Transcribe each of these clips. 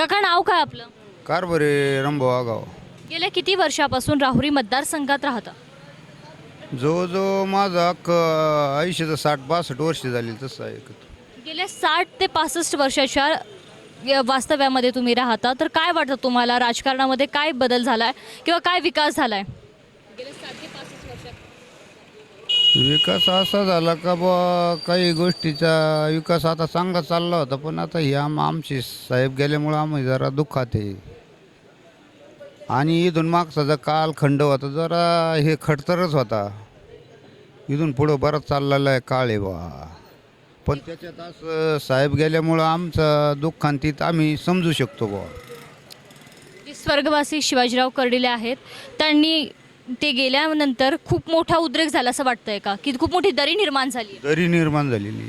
काका नाव काय आपलं? कारभारी रंभावा गाव गेल्या किती वर्षापासून राहुरी मतदारसंघात राहता? जवळजवळ माझा हक्क आयुष्याचं साठ बासष्ट वर्ष झाली तसं आहे गेल्या साठ ते पासष्ट वर्षाच्या या वास्तव्यामध्ये तुम्ही राहता. तर काय वाटतं तुम्हाला? राजकारणामध्ये काय बदल झालाय? किंवा काय विकास झालाय गेल्या साठ ते पासष्ट वर्षात विकास असा झाला का बा काही गोष्टीचा विकास आता चांगला चालला होता पण आता हे आम आमचे साहेब गेल्यामुळं आम्ही जरा दुःखात आहे. आणि इथून मागचा जर कालखंड होता जरा हे खडतरच होता. इथून पुढं बराच चाललेला आहे काळ आहे बा पण त्याच्यात असं साहेब गेल्यामुळं आमचं दुःखांतीत आम्ही समजू शकतो बा स्वर्गवासी शिवाजीराव कर्डिले आहेत त्यांनी ते गेल्यानंतर खूप मोठा उद्रेक झाला असं वाटतंय का? की खूप मोठी दरी निर्माण झाली आहे? दरी निर्माण झालेली.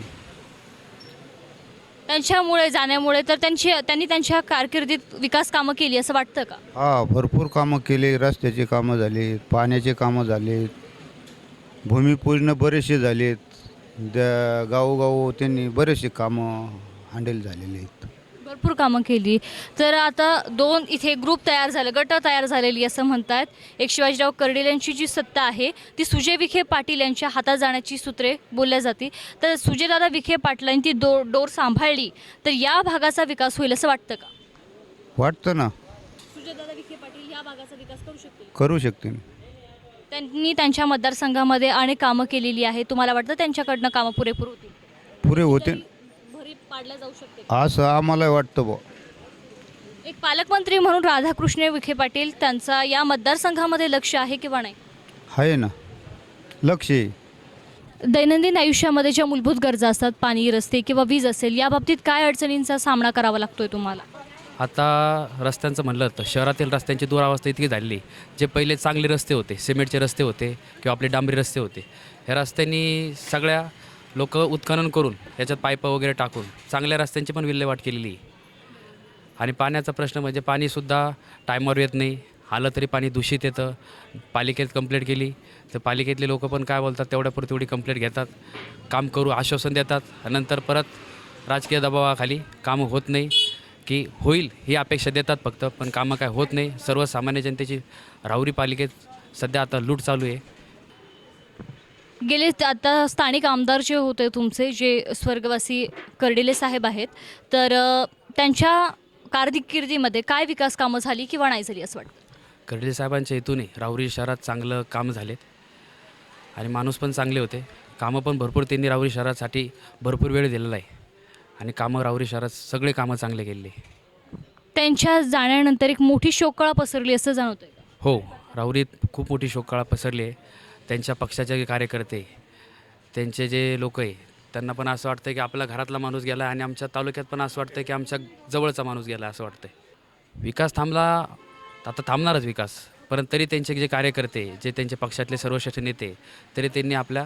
त्यांच्यामुळे जाण्यामुळे तर त्यांची त्यांनी त्यांच्या कारकिर्दीत विकास कामं केली असं वाटतं का? हा भरपूर कामं केले रस्त्याचे कामं झाले पाण्याचे कामं झाले भूमिपूजन बरेचसे झालेत. त्या गावोगाव त्यांनी बरेचसे कामं हँडल झालेले आहेत. भरपूर कामं केली. तर आता दोन इथे ग्रुप तयार झाले. गट तयार झालेली असं म्हणतात. एक शिवाजीराव कर्डिल यांची जी सत्ता आहे ती सुजय विखे पाटील यांच्या हातात जाण्याची सूत्रे बोलल्या जाती. तर सुजयदादा विखे पाटलांनी ती दो डोर सांभाळली. तर या भागाचा विकास होईल असं वाटतं का? वाटतं ना. सुजयदादा विखे पाटील या भागाचा विकास करू शकतील? करू शकते त्यांनी त्यांच्या मतदारसंघामध्ये अनेक कामं केलेली आहे तुम्हाला वाटतं त्यांच्याकडनं कामं पुरेपूर होतील? पुरे होते पाडल्या जाऊ शकते असं आम्हाला वाटतं बा एक पालकमंत्री म्हणून राधाकृष्ण विखे पाटील त्यांचा या मतदारसंघामध्ये लक्ष आहे किंवा नाही? आहे ना. लक्ष आहे. दैनंदिन आयुष्यामध्ये ज्या मूलभूत गरजा असतात पाणी रस्ते किंवा वीज असेल या बाबतीत काय अडचणींचा सामना करावा लागतोय तुम्हाला? आता रस्त्यांचं म्हणलं तर शहरातील रस्त्यांची दुरावस्था इतकी झालेली जे पहिले चांगले रस्ते होते सिमेंटचे रस्ते होते किंवा आपले डांबरी रस्ते होते ह्या रस्त्यांनी सगळ्या लोक उत्खनन करून याच्यात पाईप वगैरे टाकून चांगल्या रस्त्यांची पण विल्हेवाट केलेली आहे. आणि पाण्याचा प्रश्न म्हणजे पाणीसुद्धा टायमावर येत नाही आलं तरी पाणी दूषित येतं. पालिकेत कंप्लेंट केली तर पालिकेतले लोक पण काय बोलतात तेवढ्यापुरती तेवढी कंप्लेंट घेतात. काम करू आश्वासन देतात नंतर परत राजकीय दबावाखाली कामं होत नाही. की होईल ही अपेक्षा देतात फक्त पण कामं काय होत नाही. सर्वसामान्य जनतेची राहुरी पालिकेत सध्या आता लूट चालू आहे. गेले आता स्थानिक आमदार जे होते तुमचे जे स्वर्गवासी कर्डिले साहेब आहेत तर त्यांच्या कारकिर्दीमध्ये काय विकास कामं झाली किंवा नाही झाली असं वाटतं? कर्डिले साहेबांच्या हेतूने राहुरी शहरात चांगलं काम झाले आणि माणूस पण चांगले होते. कामं पण भरपूर त्यांनी राहुरी शहरासाठी भरपूर वेळ दिलेला आहे. आणि कामं राहुरी शहरात सगळे कामं चांगले केलेले त्यांच्या जाण्यानंतर एक मोठी शोककळा पसरली असं जाणवतंय. हो राहुरीत खूप मोठी शोककळा पसरली आहे. त्यांच्या पक्षाचे जे कार्यकर्ते त्यांचे जे लोक आहे त्यांना पण असं वाटतं की आपला घरातला माणूस गेला आणि आमच्या तालुक्यात पण असं वाटतं की आमच्या जवळचा माणूस गेला असं वाटतं विकास थांबला आता थांबणारच विकास. पण तरी त्यांचे जे कार्यकर्ते जे त्यांच्या पक्षातले सर्वश्रेष्ठ नेते तरी त्यांनी आपल्या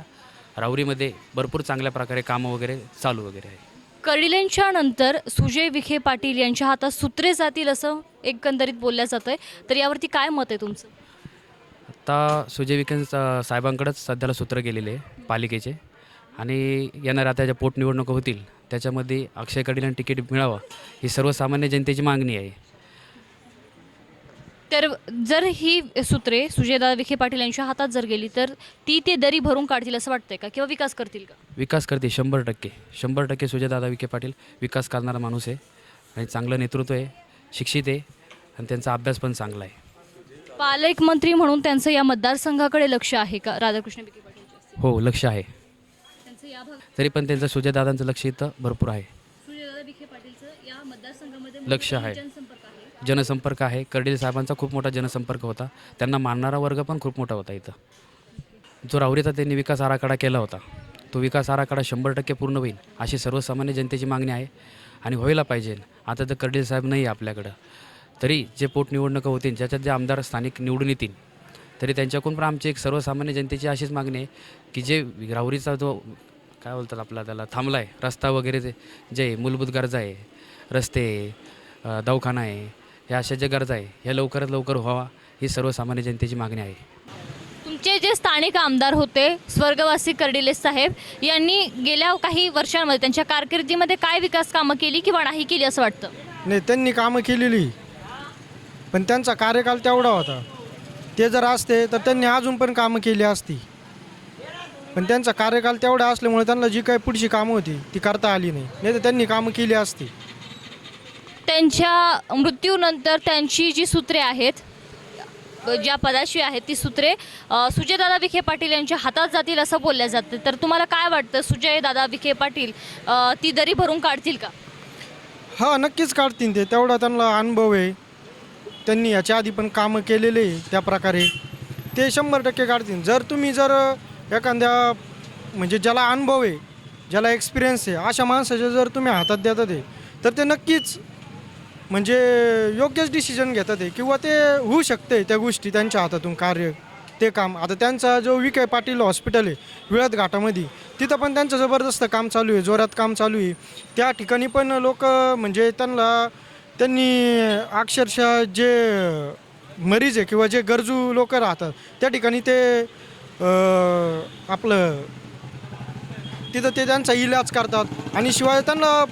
राऊरीमध्ये भरपूर चांगल्या प्रकारे कामं वगैरे चालू वगैरे आहे. कर्डिलेंच्या नंतर सुजय विखे पाटील यांच्या हातात सूत्रे जातील असं एकंदरीत बोलल्या जातं आहे तर यावरती काय मत आहे तुमचं? आता सुजय विखे सा- साहेबांकडंच सध्याला सूत्र गेलेले आहे पालिकेचे. आणि येणाऱ्या आता ज्या पोटनिवडणुका होतील त्याच्यामध्ये अक्षय कडिलांना तिकीट मिळावं ही सर्वसामान्य जनतेची मागणी आहे. तर जर ही सूत्रे सुजयदादा विखे पाटील यांच्या हातात जर गेली तर ती ते दरी भरून काढतील असं वाटतंय का? किंवा विकास करतील का? विकास करते शंभर टक्के. शंभर टक्के सुजयदादा विखे पाटील विकास करणारा माणूस आहे. आणि चांगलं नेतृत्व आहे शिक्षित आहे आणि त्यांचा अभ्यास पण चांगला आहे. पालकमंत्री म्हणून त्यांचं या मतदारसंघाकडे लक्ष आहे का? राधाकृष्ण विखे पाटील हो लक्ष आहे. त्यांचं या भाग तरी पण त्यांचं सुजयदादांचं लक्ष इथं भरपूर आहे. सुजयदादा विखे पाटीलचं या मतदारसंघामध्ये लक्ष आहे. जनसंपर्क आहे. जनसंपर्क आहे. कर्डिल साहेबांचा खूप मोठा जनसंपर्क होता. त्यांना मानणारा वर्ग पण खूप मोठा होता इथं. जो राहुरीचा त्यांनी विकास आराखडा केला होता तो विकास आराखडा शंभर टक्के पूर्ण होईल अशी सर्वसामान्य जनतेची मागणी आहे आणि व्हायला पाहिजे. आता तर कर्डिल साहेब नाही आहे आपल्याकडं. तरी जे पोटनिवडणुका होतील ज्याच्यात जे आमदार स्थानिक निवडून येतील तरी त्यांच्याकडून पण आमची एक सर्वसामान्य जनतेची अशीच मागणी आहे की जे राहुरीचा जो काय बोलतात आपला त्याला थांबला आहे रस्ता वगैरे जे जे मूलभूत गरजा आहे रस्ते दवाखाना आहे ह्या अशा ज्या गरजा आहे ह्या लवकरात लवकर व्हावा ही सर्वसामान्य जनतेची मागणी आहे. तुमचे जे स्थानिक आमदार होते स्वर्गवासी कर्डिले साहेब यांनी गेल्या काही वर्षांमध्ये त्यांच्या कारकिर्दीमध्ये काय विकास कामं केली किंवा नाही केली असं वाटतं? नाही त्यांनी कामं केलेली. पण त्यांचा कार्यकाल तेवढा होता. ते जर असते तर त्यांनी अजून पण कामं केली असती. पण त्यांचा कार्यकाल तेवढा असल्यामुळे त्यांना जी काही पुढची कामं होती ती करता आली नाही. नाही तर त्यांनी कामं केली असती. त्यांच्या मृत्यूनंतर त्यांची जी सूत्रे आहेत ज्या पदाशी आहेत ती सूत्रे सुजयदादा विखे पाटील यांच्या हातात जातील असं बोलल्या जाते. तर तुम्हाला काय वाटतं? सुजयदादा विखे पाटील अ, ती दरी भरून काढतील का? हा नक्कीच काढतील ते. तेवढा त्यांना अनुभव आहे. त्यांनी याच्या आधी पण कामं केलेले आहे त्या प्रकारे. ते शंभर टक्के काढतील. जर तुम्ही जर एखाद्या म्हणजे ज्याला अनुभव आहे ज्याला एक्सपिरियन्स आहे अशा माणसाच्या जर तुम्ही हातात देतात आहे तर ते नक्कीच म्हणजे योग्यच डिसिजन घेतात आहे किंवा ते होऊ शकते त्या गोष्टी त्यांच्या हातातून कार्य ते काम. आता त्यांचा जो विखे पाटील हॉस्पिटल आहे विळत घाटामध्ये तिथं पण त्यांचं जबरदस्त काम चालू आहे जोरात काम चालू आहे. त्या ठिकाणी पण लोक म्हणजे त्यांना त्यांनी अक्षरशः जे मरीज आहे किंवा जे गरजू लोक राहतात त्या ठिकाणी ते अं, आपलं तिथं ते त्यांचा इलाज करतात. आणि शिवाय त्यांना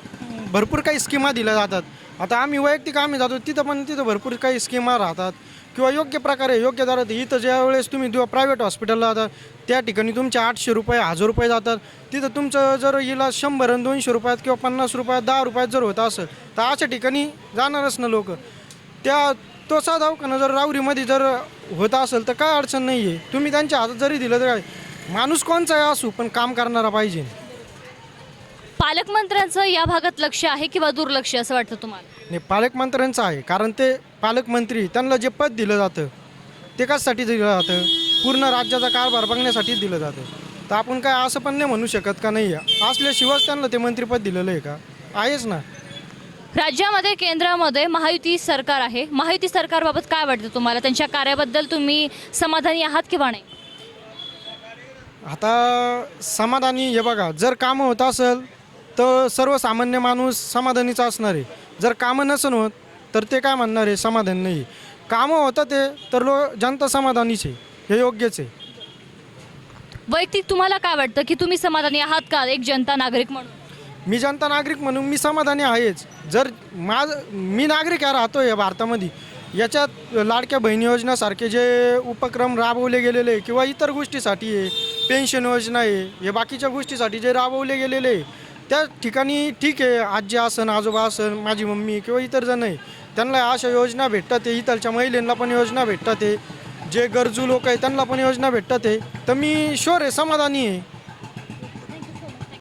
भरपूर काही स्कीमा दिल्या जातात. आता आम्ही वैयक्तिक आम्ही जातो तिथं पण तिथं भरपूर काही स्कीमा राहतात. किंवा योग्य प्रकारे योग्य दरात इथं ज्या वेळेस तुम्ही जेव्हा प्रायव्हेट हॉस्पिटलला जातात त्या ठिकाणी तुमचे आठशे रुपये हजार रुपये जातात. तिथं तुमचं जर इलाज शंभर आणि दोनशे रुपयात किंवा पन्नास रुपयात दहा रुपयात जर होत असेल तर अशा ठिकाणी जाणारच ना लोक. त्या तो साधा दवाखाना जर रावरीमध्ये जर होत असेल तर काय अडचण नाही आहे तुम्ही त्यांच्या हातात जरी दिलं तर काय माणूस कोणचा असू पण काम करणारा पाहिजे. पालकमंत्र्यांचं या भागात लक्ष आहे किंवा दुर्लक्ष असं वाटतं तुम्हाला? नाही पालकमंत्र्यांचं आहे कारण ते पालकमंत्री त्यांना जे पद दिलं जातं ते कशासाठी दिलं जातं? पूर्ण राज्याचा कारभार बघण्यासाठीच दिलं जातं. तर आपण काय असं पण नाही म्हणू शकत का नाही? आहे असल्याशिवायच त्यांना ते मंत्रिपद दिलेलं आहे का? आहेच ना. राज्यामध्ये केंद्रामध्ये महायुती सरकार आहे. महायुती सरकारबाबत काय वाटतं तुम्हाला? त्यांच्या कार्याबद्दल तुम्ही समाधानी आहात किंवा नाही? आता समाधानी हे बघा जर कामं होत असेल तर सर्वसामान्य माणूस समाधानीचा असणार आहे. जर कामं नसन होत तर ते काय म्हणणार आहे? समाधान नाही. कामं होतं ते तर लो जनता समाधानीच आहे. हे योग्यच आहे. वैयक्तिक तुम्हाला काय वाटतं की तुम्ही समाधानी आहात का? एक जनता नागरिक म्हणून. मी जनता नागरिक म्हणून मी समाधानी आहेच. जर माझ मी नागरिक आहे राहतो या भारतामध्ये. याच्यात लाडक्या बहिणी योजनासारखे जे उपक्रम राबवले गेलेले आहे किंवा इतर गोष्टीसाठी आहे पेन्शन योजना आहे हे बाकीच्या गोष्टीसाठी जे राबवले गेलेले आहे त्या ठिकाणी ठीक आहे आजी असन आजोबा असन माझी मम्मी किंवा इतर जण आहे त्यांना अशा योजना भेटतात आहे इथलच्या महिलांना पण योजना भेटतात आहे जे गरजू लोक आहे त्यांना पण योजना भेटतात आहे. तर मी शुअर आहे समाधानी आहे.